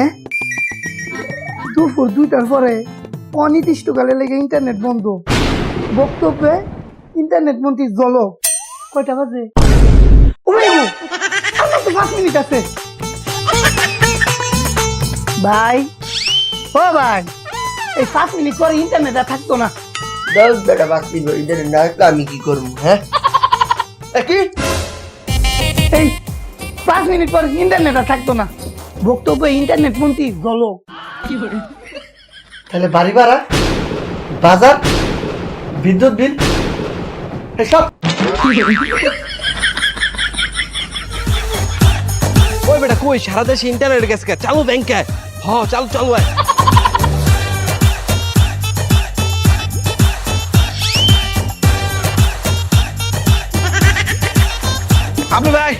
হ্যাঁ দুপুর দুইটার পরে অনির্দিষ্টকালে লেগে ইন্টারনেট বন্ধ। বক্তব্যে ইন্টারনেট মন্ত্রী জলক। কয়টা বাজে? পাঁচ মিনিট আছে। ভাই ও ভাই এই পাঁচ মিনিট পরে ইন্টারনেট আর থাকতো না। দশ বেটা বাকি ইন্টারনেট না থাকলে আমি কি করব হ্যাঁ? কি? এই পাঁচ মিনিট পর ইন্টারনেট আর থাকতো না। বক্তব্য ইন্টারনেট মন্ত্রী জলক তাহলে বাড়ি ভাড়া বাজার বিদ্যুৎ বিল এসব ওই বেটা কই সারা দেশে ইন্টারনেট গেছে? চালু ব্যাংকে হ চালু চালু আয়। আপনি ভাই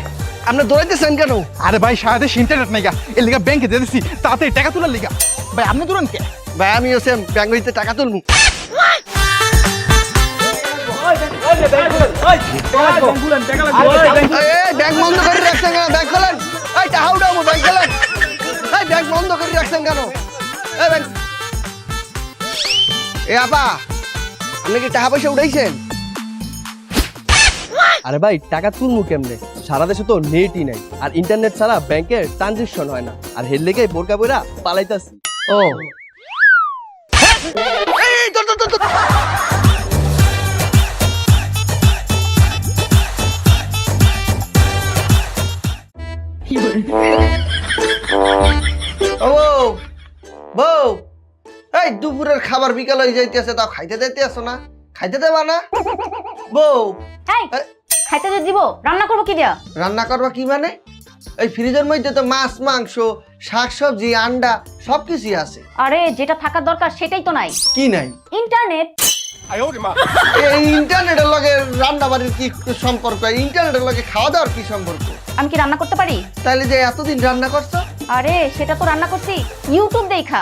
আপনি দৌড়াইতেছেন কেন? আরে ভাই সারা দেশে ইন্টারনেট নাই গা। এর লিগা ব্যাংকে দিয়ে দিছি তাড়াতাড়ি টাকা তোলার লিগা। ভাই আপনি তুলেন কে? ভাই আমি হচ্ছে ব্যাংক হইতে টাকা তুলবো। ব্যাংক বন্ধ করে রাখছেন কেন? ব্যাংক খোলেন? এই টাকা উঠাবো ব্যাংক খোলেন। এই ব্যাংক বন্ধ করে রাখছেন কেন? এই ব্যাংক এ আপা আপনি কি টাকা পয়সা উঠাইছেন? আরে ভাই টাকা তুলমু কেমনে? সারা দেশে তো নেটই নাই আর ইন্টারনেট ছাড়া ব্যাংকের ট্রানজেকশন হয় না আর হের লেগে বোরকা বইরা পালাইতাছি। ও। ও বউ, এই দুপুরের খাবার বিকাল হয়ে যাইতেছে তাও খাইতে দিতে আসো না? খাইতে দেবা না? বউ খাইতে যে দিব? রান্না করব কি দিয়া? রান্না করবা কি মানে? এই ফ্রিজের মধ্যে তো মাছ মাংস শাকসবজি আন্ডা সব কিছুই আছে। আরে যেটা থাকার দরকার সেটাই তো নাই। কি নাই? ইন্টারনেট। এই ইন্টারনেটের লগে রান্না বাড়ির কি সম্পর্ক? ইন্টারনেটের লগে খাওয়া দাওয়ার কি সম্পর্ক? আমি কি রান্না করতে পারি? তাহলে যে এতদিন রান্না করছ? আরে সেটা তো রান্না করছি। ইউটিউব দেখা।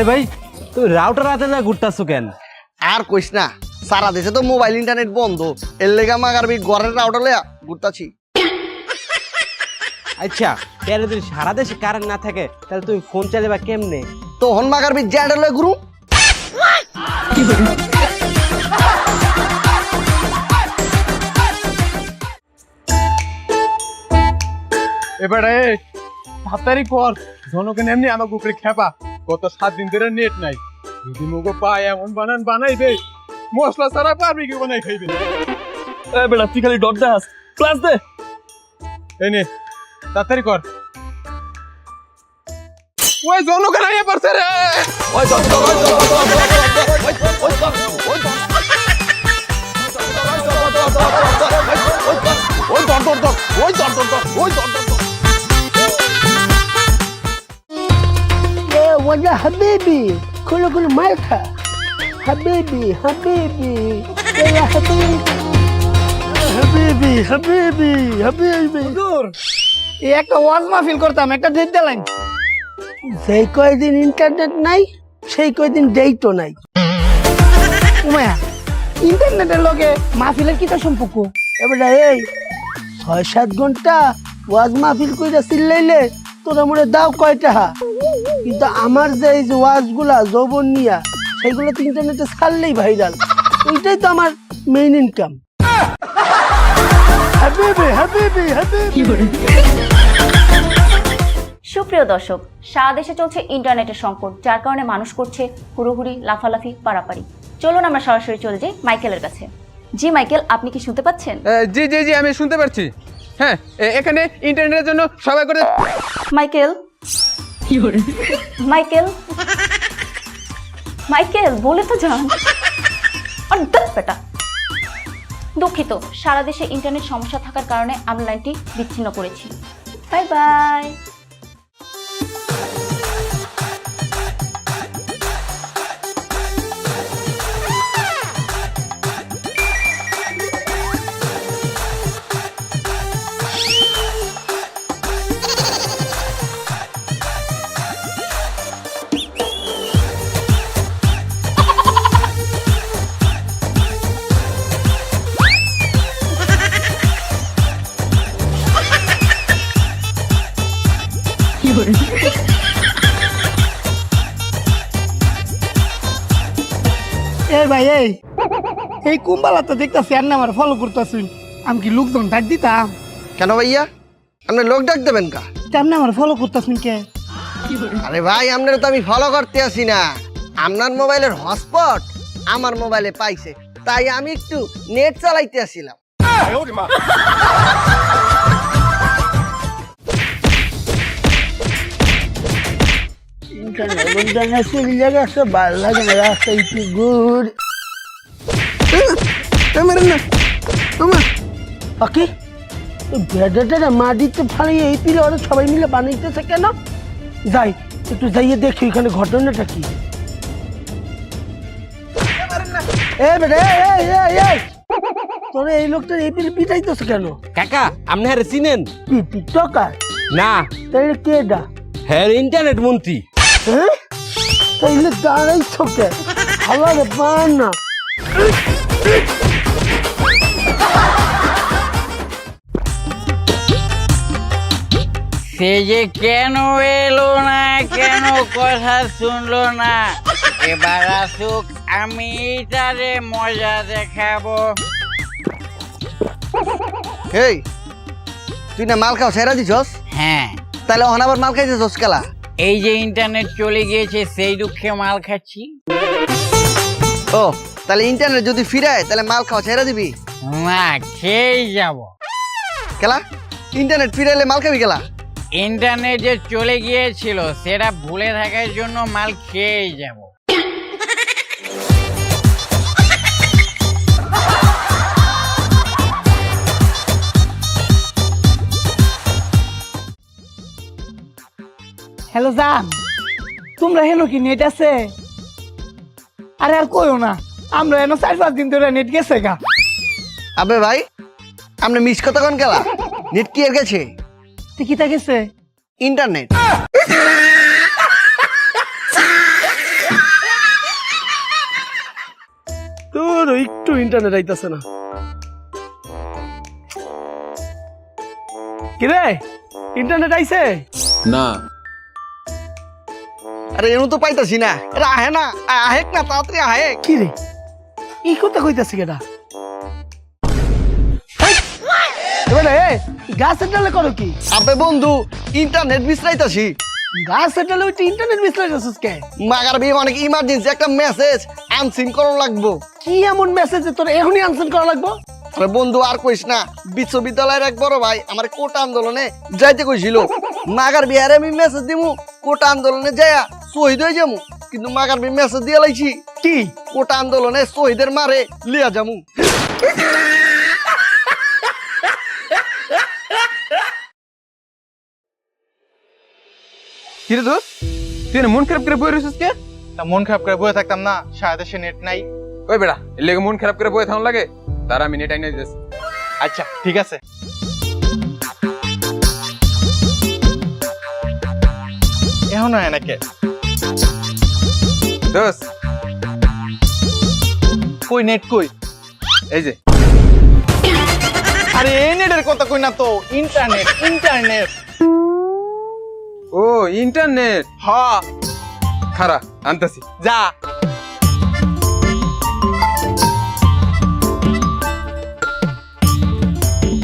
আরে ভাই তুই রাউটার হাতে না ঘুরতাছো কেন? আর কইস না সারা দেশে তো মোবাইল ইন্টারনেট বন্ধ। এর লেগা মাগার বি ঘরের রাউটার লয়া ঘুরতাছি। আচ্ছা তাহলে যদি সারা দেশে কারেন্ট না থাকে তাহলে তুমি ফোন চালাবা কেমনে? তখন মাগার বি জ্যাডার লয়া ঘুরু। এবারে তাড়াতাড়ি কর জনকে এমনি আমাকে উপরে খেপা। গত সাত দিন ধরে নেট নাই যদি মুগো পায় এমন বানান বানাইবে মশলা ছাড়া পারবি কি বানাই খাইবে এ বেটা তুই খালি ডট দেখাস ক্লাস দে এই নে তাড়াতাড়ি কর ওই জনকে নাই পারছে রে ওই ডট ডট ওই ডট ওই ডট ওই ডট ডট ডট ওই ডট ডট ডট ওই ডট ডট এ ওজা হাবিবি খুলো খুলো মার খা হাবিবি হাবিবি হাবিবি হাবিবি হাবিবি এই একটা ওয়াজ মাহফিল করতাম একটা ডেট দিলেন যেই কয়দিন ইন্টারনেট নাই সেই কয়দিন ডেটও নাই। উমায়া ইন্টারনেটের লগে মাহফিলের কি তার সম্পর্ক? এবারে এই ছয় সাত ঘণ্টা ওয়াজ মাহফিল কইরা চিল্লাইলে তোরা মনে দাও কয়টা টাকা? কিন্তু আমার যে এই যে ওয়াজগুলা যৌবন নিয়া সেইগুলো তো ইন্টারনেটে ছাড়লেই ভাইরাল ওইটাই তো আমার মেইন ইনকাম হাবিবি হাবিবি হাবিবি। সুপ্রিয় দর্শক সারা দেশে চলছে ইন্টারনেটের সংকট যার কারণে মানুষ করছে হুড়োহুড়ি লাফালাফি পারাপারি। চলুন আমরা সরাসরি চলে যাই মাইকেলের কাছে। জি মাইকেল আপনি কি শুনতে পাচ্ছেন? জি জি জি আমি শুনতে পাচ্ছি। হ্যাঁ এখানে ইন্টারনেটের জন্য সবাই করে মাইকেল? মাইকেল? মাইকেল, বলে তো যান। আর বেটা। দুঃখিত, সারা দেশে ইন্টারনেট সমস্যা থাকার কারণে আমি লাইনটি বিচ্ছিন্ন করেছি। বাই বাই এই কুম্বালা তো দেখতেছি আর না আমার ফলো করতেছুন আমি কি লোকজন ডাক দিতাম? কেন ভাইয়া? আপনি লোক ডাক দেবেন কা? তেমনি আমার ফলো করতেছুন কে? আরে ভাই আপনার তো আমি ফলো করতে আসি না। আপনার মোবাইলের হটস্পট আমার মোবাইলে পাইছে। তাই আমি একটু নেট চালাইতে আসিলাম। ইন্টারনেট চলে ভালো লাগে না রাস্তা একটু গুড ওকে বেডাটা মাটিতে ফালিয়ে এই পিলে ওরা সবাই মিলে বানাইতেছে কেন? যাই একটু যাইয়ে দেখি ঘটনাটা কি। এ বেটা এই এই এই তোরা এই লোকটা এই পিলে পিটাইতেছে কেন? কাকা আপনি হ্যাঁ চিনেন? কি টিকটকার না। কেডা হ্যাঁ ইন্টারনেট মন্ত্রী। হ্যাঁ তাইলে দাঁড়াইছ কে? পান না। সে যে কেন এলো না কেন কথা শুনলো না? এবার আসুক আমি তারে মজা দেখাবো। এই তুই না মাল খাও সেরা দিছস? হ্যাঁ। তাহলে ওখানে আবার মাল খাইতেছস কেলা? এই যে ইন্টারনেট চলে গিয়েছে সেই দুঃখে মাল খাচ্ছি। ও তাহলে ইন্টারনেট যদি ফিরায় তাহলে মাল খাওয়া ছেড়ে দিবি? না খেয়েই যাব। কেলা ইন্টারনেট ফিরাইলে মাল খাবি কেলা? ইন্টারনেট যে চলে গিয়েছিল সেটা ভুলে থাকার জন্য মাল খেয়েই যাব। হ্যালো জান তোমরা হেলো কি নেট আছে? আরে আর কইও না আমরা এনো চার পাঁচ দিন ধরে নেট গেছে গা। আবে ভাই আপনি মিস কথা কোন কেলা নেট কি এর গেছে? তুই কিতা গেছে ইন্টারনেট। তোর একটু ইন্টারনেট আইতাছে না। কিরে? ইন্টারনেট আইছে? না। আরে এনু তো পাইতাছি না। এরা আহে না আহেক না তাড়াতাড়ি আহেক। কি রে এই কথা কইতাছে কেডা এবারে এ গাছের ডালে করো কি? বন্ধু ইন্টারনেট বিশ্রাইতাছি। গাছের ডালে ওই ইন্টারনেট কে? মাগার বিয়ে অনেক ইমার্জেন্সি একটা মেসেজ আনসিন করো লাগবো। কি এমন মেসেজ তোর এখনই করা লাগবো? আরে বন্ধু আর কইস না বিশ্ববিদ্যালয়ের এক বড় ভাই আমার কোটা আন্দোলনে যাইতে কইছিল। মাগার বিহারে আমি মেসেজ দিমু কোটা আন্দোলনে যায়া শহীদ হয়ে যামু। কিন্তু মাগার বি মেসেজ দিয়ে লাইছি কি? কোটা আন্দোলনে শহীদের মারে লিয়া যামু। কিরে দোস্ত? তুই মন খারাপ করে বই রয়েছিস কে? তা মন খারাপ করে বসে থাকতাম না সারা দেশে নেট নাই। ওই বেড়া এর লেগে মন খারাপ করে বই থাকুন লাগে তারা আমি নেট আইনে দিতেছি। আচ্ছা ঠিক আছে। এখনও হয় নাকি? দোস্ত। কই নেট কই? এই যে। আরে এই নেটের কথা কই না তো ইন্টারনেট ইন্টারনেট ইন্টারনেট। হ। খারা আনতাছি। যা।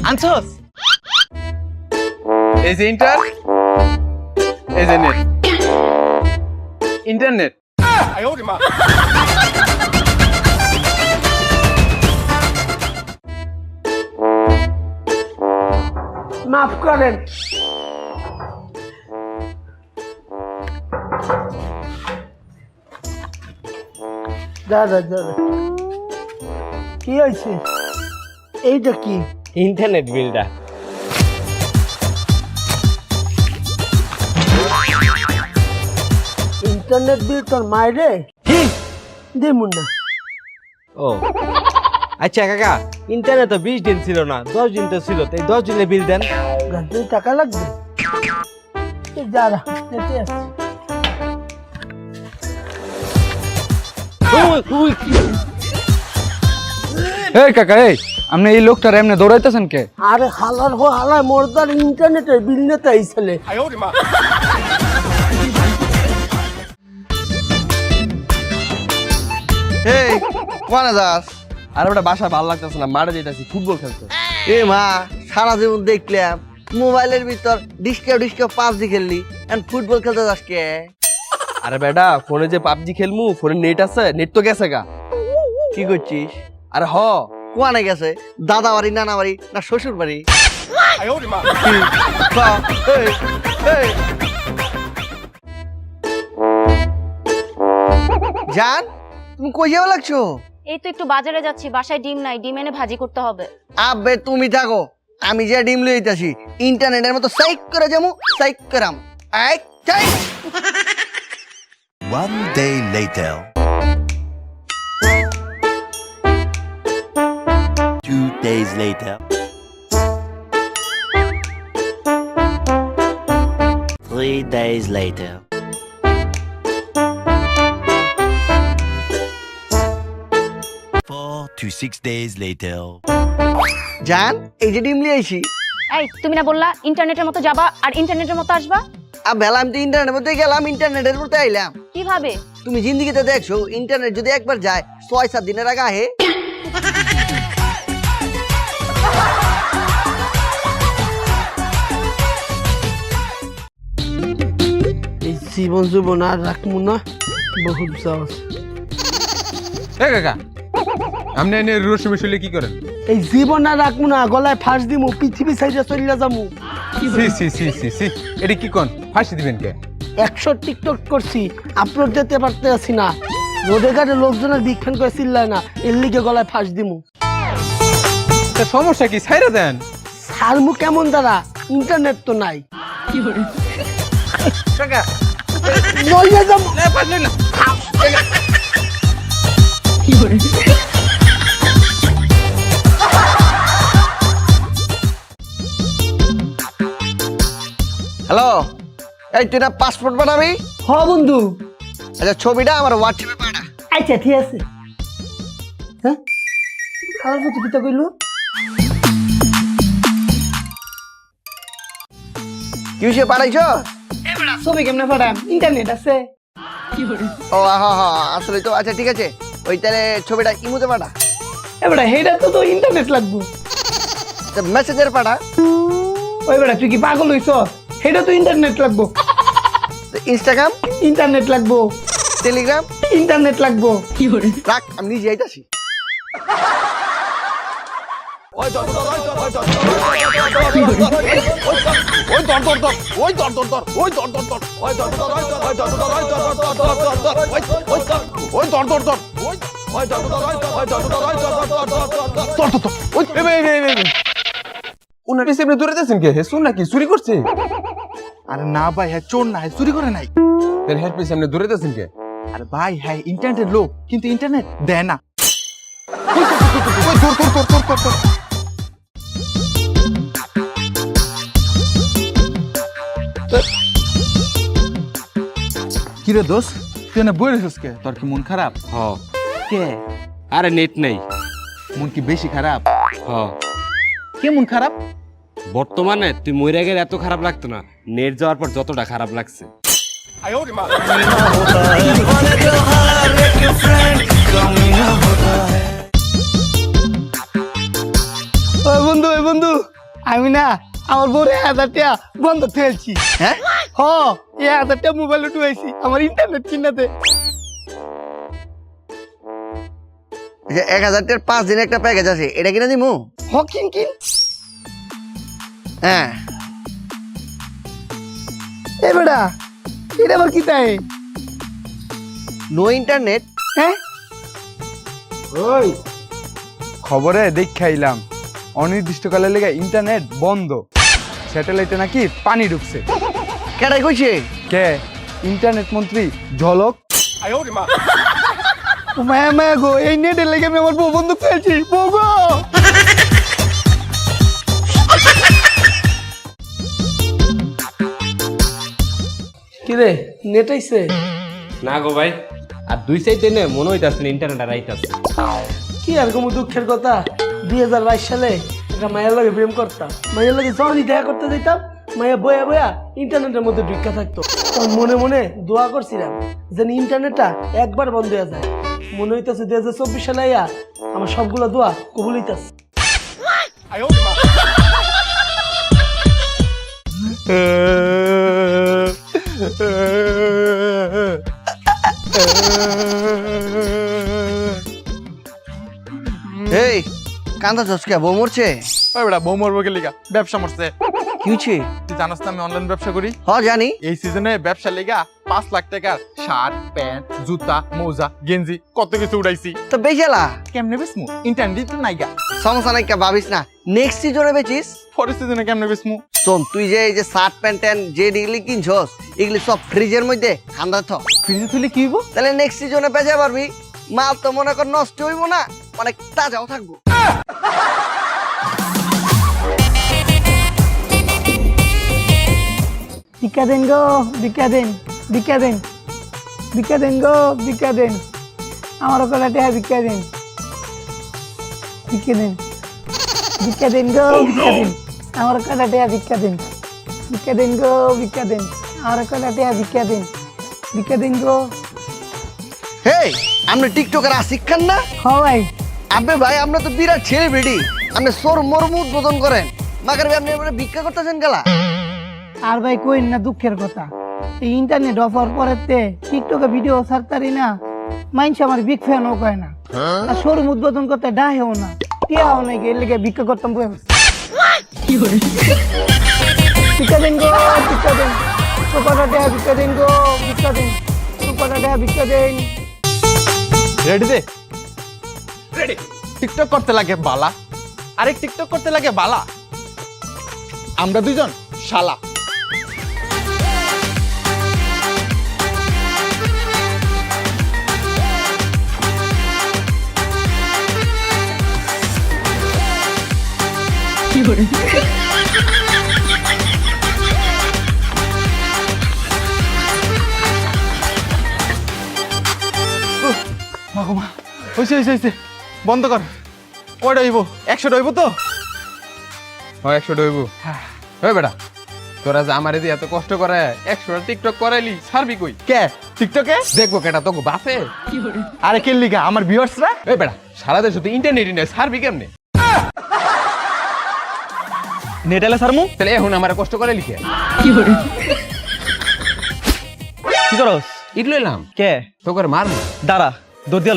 আনছস? এই যে ইন্টার এই যে নেট। ইন্টারনেট। মাফ করেন। দাদা দাদা কি হয়েছে? এইটা কি? ইন্টারনেট বিলটা ইন্টারনেট বিল তোর মায়েরে দেমুন না ও। আচ্ছা কাকা ইন্টারনেট তো বিশ দিন ছিল না দশ দিন তো ছিল তাই দশ দিনের বিল দেন। টাকা লাগবে? এই এই কাকা এই আপনি এই লোকটার এমনি দৌড়াইতেছেন কে? আরে হালার হো মোরদার ইন্টারনেটের বিল নিতে আইসলে এই কোনে যাস? আর ওটা বাসা ভালো লাগতেছে না মাঠে যেতেছি ফুটবল খেলতে। এ মা সারা জীবন দেখলাম মোবাইলের ভিতর ডিস্কেও ডিস্কেও পাবজি খেললি ফুটবল খেলতে যাস কে? আরে বেটা ফোনে যে পাবজি খেলমু ফোনে নেট আছে নেট তো গেছে গা। কি করছিস? আরে হ কোয়ানে গেছে। দাদা বাড়ি নানা বাড়ি না শ্বশুর বাড়ি। জান তুমি কই যাওয়া লাগছো? এই তো একটু বাজারে যাচ্ছি বাসায় ডিম নাই ডিম এনে ভাজি করতে হবে। আবে তুমি থাকো। আমি যে ডিম লইতাছি ইন্টারনেটের মতো সাইক করে যামু সাইক করাম। এই চাই One day later. Two days later. Three days later. Four to six days later. জান এই যে ডিম লিয়েছি এই তুমি না বললা ইন্টারনেটের মতো যাবা আর ইন্টারনেটের মতো আসবা আর বেলা আমি তো ইন্টারনেটের মধ্যে গেলাম ইন্টারনেটের মধ্যে আইলাম। কীভাবে? তুমি জিন্দিগিতে দেখছ ইন্টারনেট যদি একবার যায় ছয় সাত দিনের আগে আহে। এই জীবন জীবন আর রাখব না বহুত সাহস। এ কাকা আপনি এনে মিশলে কি করেন? এই জীবন আর রাখব না গলায় ফাঁস দিমু পৃথিবী সাইডে চলিয়া যামু। সি সি সি সি সি এটা কি কোন? ফাঁসি দিবেন কে? একশো টিকটক করছি আপলোড দিতে পারতে আছি না। রোডে ঘাটে লোকজনের বিক্ষান করে চিল্লায় না এর লিগে গলায় ফাঁস দিমু। তা সমস্যা কি? ছাইরা দেন। সারমু কেমন দ্বারা ইন্টারনেট তো নাই। নইলে যাব হ্যালো। এই তুই না পাসপোর্ট বানাবি? হ বন্ধু। আচ্ছা ছবিটা আমার হোয়াটসঅ্যাপে পাঠা। আচ্ছা ঠিক আছে। হ্যাঁ? খাওয়ার মতো কিতা কইলো? কি হয়েছে পাঠাইছ ছবি কেমনে পাঠাম? ইন্টারনেট আছে। ও হা হা আসলে তো আচ্ছা ঠিক আছে। ওই তাহলে ছবিটা ইমুতে পাঠা। এবারে হেটা তো তো ইন্টারনেট লাগবো। মেসেজের পাঠা। ওই বেটা তুই কি পাগল হইছ হেটা তো ইন্টারনেট লাগবো ইনস্টাগ্রাম ইন্টারনেট লাগবো টেলিগ্রাম ইন্টারনেট লাগবো রাখ আমি নিজে আইতাছি উনার আপনি দূরে যাচ্ছেন কে? নাকি? চুরি করছে? আরে না ভাই হ্যাঁ চোর না হ্যাঁ চুরি করে নাই। হেড পিছে আপনি দূরে যাচ্ছেন কে? আরে ভাই হ্যাঁ ইন্টারনেটের লোক কিন্তু ইন্টারনেট দেয় না। দোষ তুই না বই রেছিস কে? তোর কি মন খারাপ? হ। কে? আরে নেট নেই। মন কি বেশি খারাপ? হ। কে মন খারাপ? বর্তমানে তুই মরে গেলে এত খারাপ লাগতো না। নেট যাওয়ার পর যতটা খারাপ লাগছে। ওই বন্ধু ওই বন্ধু। আমি না আমার বউরে হাজার টাকা বন্ধ ফেলছি হ্যাঁ? হ এই হাজার টাকা মোবাইলে আমার ইন্টারনেট কিনাতে এক হাজার টাকার পাঁচ দিনের একটা প্যাকেজ আছে এটা কিনে দিমু? হকিং কিন। হ্যাঁ। এ বেটা এটা আবার কি তাই? নো ইন্টারনেট হ্যাঁ? ওই। খবরে দেখাইলাম অনির্দিষ্টকালের লেগে ইন্টারনেট বন্ধ। স্যাটেলাইটে নাকি পানি ঢুকছে। কেটাই কইছে? কে? ইন্টারনেট মন্ত্রী ঝলক। মায়া মায়া গো এই নেটের লেগে আমি আমার বউ বন্ধু ফেলছি বউ গো! কিরে নেট আইছে? না গো ভাই আর দুই সাইড নে মনে হইতাছে না ইন্টারনেট আর আইতাছে কি আর কোনো দুঃখের কথা? দুই হাজার বাইশ সালে একটা মায়ের লগে প্রেম করতাম। মায়ের লগে যখনই দেখা করতে যেতাম মায়া বয়া বয়া ইন্টারনেটের মধ্যে ঢুকা থাকতো। তখন মনে মনে দোয়া করছিলাম যেন ইন্টারনেটটা একবার বন্ধ হয়ে যায়। মনে হইতেছে দুই হাজার চব্বিশ সালে আইয়া আমার সবগুলো দোয়া কবুল হইতাছে। এই কান্দা চসকা বউ মরছে? ওই বেটা বউ মরবো কে লিগা? ব্যবসা মরছে। কি হচ্ছে? তুই জানাস না আমি অনলাইন ব্যবসা করি? হ জানি। এই সিজনে ব্যবসা লেগা পাঁচ লাখ টাকার শার্ট প্যান্ট জুতা মোজা গেঞ্জি কত কিছু উড়াইছি। তো বেচালা কেমনে বেসমু ইন্টারনেট তো নাইগা। সমস্যা নাই কে ভাবিস না। নেক্সট সিজনে বেচিস? পরের সিজনে কেমনে বেসমু শোন তুই যে এই যে শার্ট প্যান্ট ট্যান্ট যে এগুলি কিনছস এগুলি সব ফ্রিজের মধ্যে ঠান্ডা থ ফ্রিজে তুলে কি হইব? তাহলে নেক্সট সিজনে বেচা পারবি মাল তো মনে কর নষ্ট হইব না অনেক তাজাও থাকব। ভিক্ষা দেন গো ভিক্ষা দেন ভিক্ষা দেন ভিক্ষা দেন গো ভিক্ষা দেন। আমার টেহা ভিক্ষা দেন। ভিক্ষা দেন ভিক্ষা দেন গো ভিক্ষা দেন। আমার টেহা ভিক্ষা দেন। ভিক্ষা দেন গো ভিক্ষা দেন। আমার টেহা ভিক্ষা দেন। ভিক্ষা দেন গো। হে আপনি টিকটকের খান না? হ ভাই। আবে ভাই আমরা তো বিরাট ছেলে বেডি আপনি সোর মর্ম উদ্বোধন করেন। মাগার ভাই আপনি এবারে ভিক্ষা করতেছেন গেলা? আর ভাই কইন না দুঃখের কথা। এই ইন্টারনেট অফার পরেতে টিকটকে ভিডিও ছাড়তারি না। মাইনস আমার বিগ ফ্যানও কয় না। আর শোরুম উদ্বোধন করতে ডাহেও না। টিয়াও নাই এর লেগে ভিক্ষা করতাম বই ভিক্ষা দেন গো দেন। সুপাটা টেহা ভিক্ষা দেন গো ভিক্ষা দেন সুপাটা টেহা ভিক্ষা দেন রেডি দে? রেডি টিকটক করতে লাগে বালা। আরেক টিকটক করতে লাগে বালা। আমরা দুইজন শালা। মাগমা হয়েছে হয়েছে বন্ধ কর। কয়টা হইব। একশো হইব তো? হয় একশো ডইব হয়। বেটা তোরা যে আমার এত কষ্ট করে একশো টিকটক করাইলি ছাড়বি কই? কে? টিকটকে দেখব কেটা তোকে বাপে। আরে কে লিগা? আমার ভিউয়ার্সরা এই বেটা সারা দেশে তো ইন্টারনেটই নেই ছাড়বি কেমনে? নেটালে সারমু তাহলে এখন আমার কষ্ট করে লিখে কি করস? ইট লইলাম। কে? তোকে মারবো দাঁড়া। দৌড় দিয়া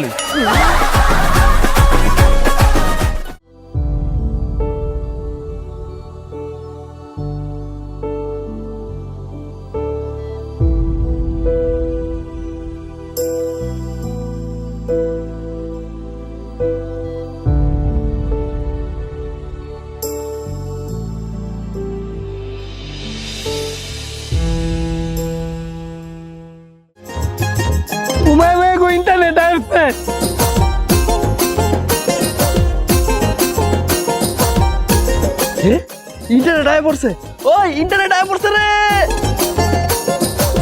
ইন্টারনেট আয় পড়ছে। ওই ইন্টারনেট আয় পড়ছে রে!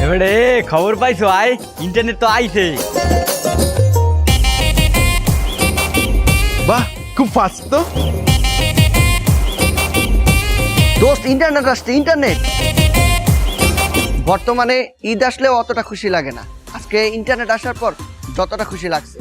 এবারে খবর পাইছো আয়। ইন্টারনেট তো আইছে। বাহ খুব ফাস্ট তো। দোস্ত ইন্টারনেট আসছে ইন্টারনেট বর্তমানে ঈদ আসলেও অতটা খুশি লাগে না। আজকে ইন্টারনেট আসার পর যতটা খুশি লাগছে।